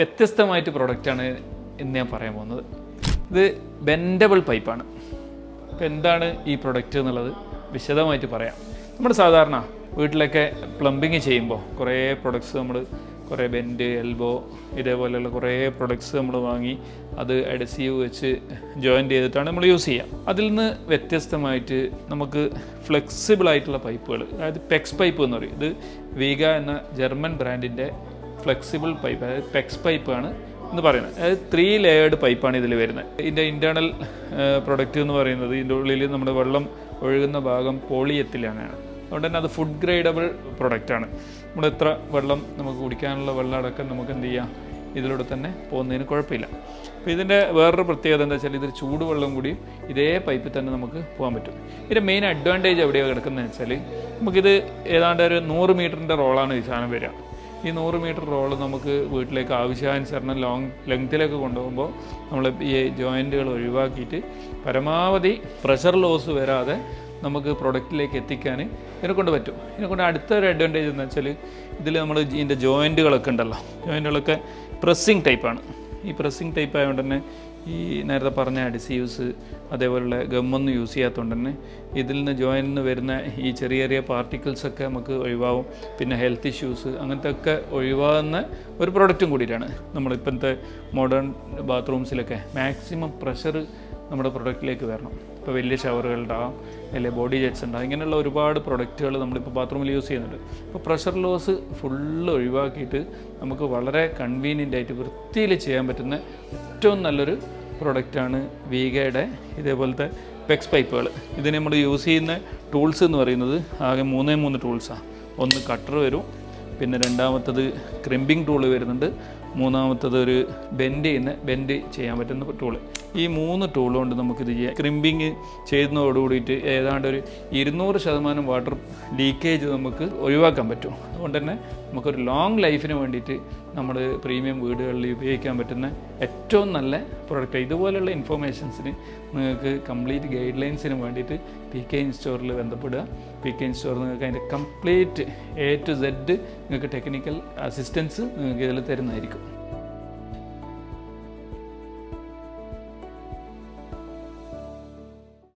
വ്യത്യസ്തമായിട്ട് പ്രൊഡക്റ്റാണ് എന്ന് ഞാൻ പറയാൻ പോകുന്നത്. ഇത് ബെൻഡബിൾ പൈപ്പാണ് അപ്പോൾ എന്താണ് ഈ പ്രൊഡക്റ്റ് എന്നുള്ളത് വിശദമായിട്ട് പറയാം. നമ്മൾ സാധാരണ വീട്ടിലൊക്കെ പ്ലംബിങ് ചെയ്യുമ്പോൾ കുറേ പ്രൊഡക്ട്സ് നമ്മൾ കുറേ ബെൻഡ് എൽബോ ഇതേപോലെയുള്ള കുറേ പ്രൊഡക്ട്സ് നമ്മൾ വാങ്ങി അത് അഡസീവ് വെച്ച് ജോയിൻ ചെയ്തിട്ടാണ് നമ്മൾ യൂസ് ചെയ്യുക അതിൽ നിന്ന് വ്യത്യസ്തമായിട്ട് നമുക്ക് ഫ്ലെക്സിബിൾ ആയിട്ടുള്ള പൈപ്പുകൾ അതായത് പെക്സ് പൈപ്പ് എന്ന് പറയും. ഇത് വീഗ എന്ന ജർമ്മൻ ബ്രാൻഡിന്റെ ഫ്ലെക്സിബിൾ പൈപ്പ് അതായത് പെക്സ് പൈപ്പാണ് എന്ന് പറയുന്നത്. അതായത് ത്രീ ലെയേർഡ് പൈപ്പാണ് ഇതിൽ വരുന്നത്. ഇതിന്റെ ഇന്റേർണൽ പ്രൊഡക്റ്റ് എന്ന് പറയുന്നത് ഇതിന്റെ ഉള്ളിൽ നമ്മുടെ വെള്ളം ഒഴുകുന്ന ഭാഗം പോളിയെത്തിലാണ് അതുകൊണ്ട് തന്നെ അത് ഫുഡ് ഗ്രേഡബിൾ പ്രൊഡക്റ്റാണ് നമ്മൾ എത്ര വെള്ളം നമുക്ക് കുടിക്കാനുള്ള വെള്ളം അടക്കം നമുക്ക് എന്ത് ചെയ്യാം? ഇതിലൂടെ തന്നെ പോകുന്നതിന് കുഴപ്പമില്ല. അപ്പോൾ ഇതിന്റെ വേറൊരു പ്രത്യേകത എന്താ വെച്ചാൽ ഇതിൽ ചൂടുവെള്ളം കൂടി ഇതേ പൈപ്പിൽ തന്നെ നമുക്ക് പോകാൻ പറ്റും. ഇതിന്റെ മെയിൻ അഡ്വാന്റേജ് എവിടെയാണ് കിടക്കുന്നതെന്ന് വെച്ചാൽ നമുക്കിത് ഏതാണ്ട് ഒരു നൂറ് മീറ്ററിന്റെ റോളാണ് ഈ സാധനം വരിക. ഈ നൂറ് മീറ്റർ റോൾ നമുക്ക് വീട്ടിലേക്ക് ആവശ്യാനുസരണം ലോങ് ലെങ്ത്തിലേക്ക് കൊണ്ടുപോകുമ്പോൾ നമ്മൾ ഈ ജോയിന്റുകൾ ഒഴിവാക്കിയിട്ട് പരമാവധി പ്രഷർ ലോസ് വരാതെ നമുക്ക് പ്രൊഡക്റ്റിലേക്ക് എത്തിക്കാൻ ഇതിനെ കൊണ്ട് പറ്റും. ഇതിനെ കൊണ്ട് അടുത്ത ഒരു അഡ്വാന്റേജ് എന്ന് വെച്ചാൽ ഇതിൽ നമ്മൾ ഇതിന്റെ ജോയിന്റുകളൊക്കെ ഉണ്ടല്ലോ. ജോയിന്റുകളൊക്കെ പ്രസ്സിങ് ടൈപ്പാണ് ഈ പ്രസ്സിങ് ടൈപ്പ് ആയതുകൊണ്ട് തന്നെ ഈ നേരത്തെ പറഞ്ഞ അഡിസീവ്സ് അതേപോലുള്ള ഗമ്മൊന്നും യൂസ് ചെയ്യാത്തതുകൊണ്ട് തന്നെ ഇതിൽ നിന്ന് ജോയിൻ നിന്ന് വരുന്ന ഈ ചെറിയ ചെറിയ പാർട്ടിക്കിൾസൊക്കെ നമുക്ക് ഒഴിവാകും പിന്നെ ഹെൽത്ത് ഇഷ്യൂസ് അങ്ങനത്തെ ഒക്കെ ഒഴിവാകുന്ന ഒരു പ്രൊഡക്റ്റും കൂടിയിട്ടാണ്. നമ്മളിപ്പോഴത്തെ മോഡേൺ ബാത്റൂംസിലൊക്കെ മാക്സിമം പ്രഷർ നമ്മുടെ പ്രൊഡക്റ്റിലേക്ക് വരണം. ഇപ്പോൾ വലിയ ഷവറുകൾ ഉണ്ടാകാം അല്ലെങ്കിൽ ബോഡി ജെറ്റ്സ് ഉണ്ടാകും ഇങ്ങനെയുള്ള ഒരുപാട് പ്രൊഡക്റ്റുകൾ നമ്മളിപ്പോൾ ബാത്റൂമിൽ യൂസ് ചെയ്യുന്നുണ്ട്. അപ്പോൾ പ്രഷർ ലോസ് ഫുള്ള് ഒഴിവാക്കിയിട്ട് നമുക്ക് വളരെ കൺവീനിയന്റ് ആയിട്ട് വൃത്തിയിൽ ചെയ്യാൻ പറ്റുന്ന ഏറ്റവും നല്ലൊരു പ്രൊഡക്റ്റാണ് വീഗയുടെ ഇതേപോലത്തെ പെക്സ് പൈപ്പുകൾ ഇതിന് നമ്മൾ യൂസ് ചെയ്യുന്ന ടൂൾസ് എന്ന് പറയുന്നത് ആകെ മൂന്നേ മൂന്ന് ടൂൾസാണ് ഒന്ന് കട്ടർ വരും പിന്നെ രണ്ടാമത്തത് ക്രിമ്പിംഗ് ടൂൾ വരുന്നുണ്ട് മൂന്നാമത്തത് ഒരു ബെൻഡ് ചെയ്യുന്ന ബെൻഡ് ചെയ്യാൻ പറ്റുന്ന ടൂൾ ഈ മൂന്ന് ടൂൾ കൊണ്ട് നമുക്കിത് ചെയ്യാം. ക്രിമ്പിങ് ചെയ്യുന്നതോടുകൂടിയിട്ട് ഏതാണ്ട് ഒരു ഇരുന്നൂറ് ശതമാനം വാട്ടർ ലീക്കേജ് നമുക്ക് ഒഴിവാക്കാൻ പറ്റും. അതുകൊണ്ട് തന്നെ നമുക്കൊരു ലോങ് ലൈഫിന് വേണ്ടിയിട്ട് നമ്മൾ പ്രീമിയം വീടുകളിൽ ഉപയോഗിക്കാൻ പറ്റുന്ന ഏറ്റവും നല്ല പ്രൊഡക്റ്റ് ഇതുപോലെയുള്ള ഇൻഫോർമേഷൻസിന് നിങ്ങൾക്ക് കംപ്ലീറ്റ് ഗൈഡ് ലൈൻസിന് വേണ്ടിയിട്ട് പി കെ ഇൻ സ്റ്റോറിൽ ബന്ധപ്പെടുക. പി കെ ഇൻ സ്റ്റോർ നിങ്ങൾക്ക് അതിന്റെ കംപ്ലീറ്റ് എ ടു സെഡ് നിങ്ങൾക്ക് ടെക്നിക്കൽ അസിസ്റ്റൻസ് നിങ്ങൾക്ക് ഇതിൽ തരുന്നതായിരിക്കും.